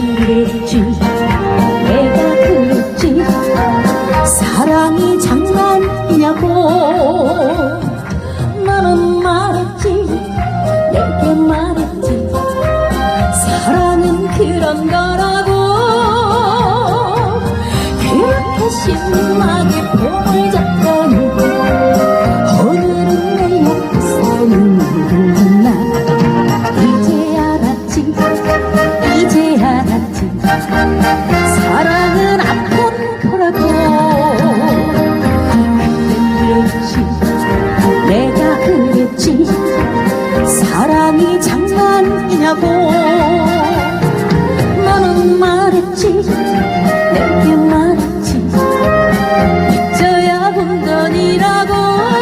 그랬지. 내가 그랬지. 사랑이 장난이냐고. 나는 말했지. 내게 말했지. 사랑은 그런 거라고. 그렇게 신나게 폼을 잡더니 있냐고. 너는 말했지 내게 말했지. 잊어야 본전이라고.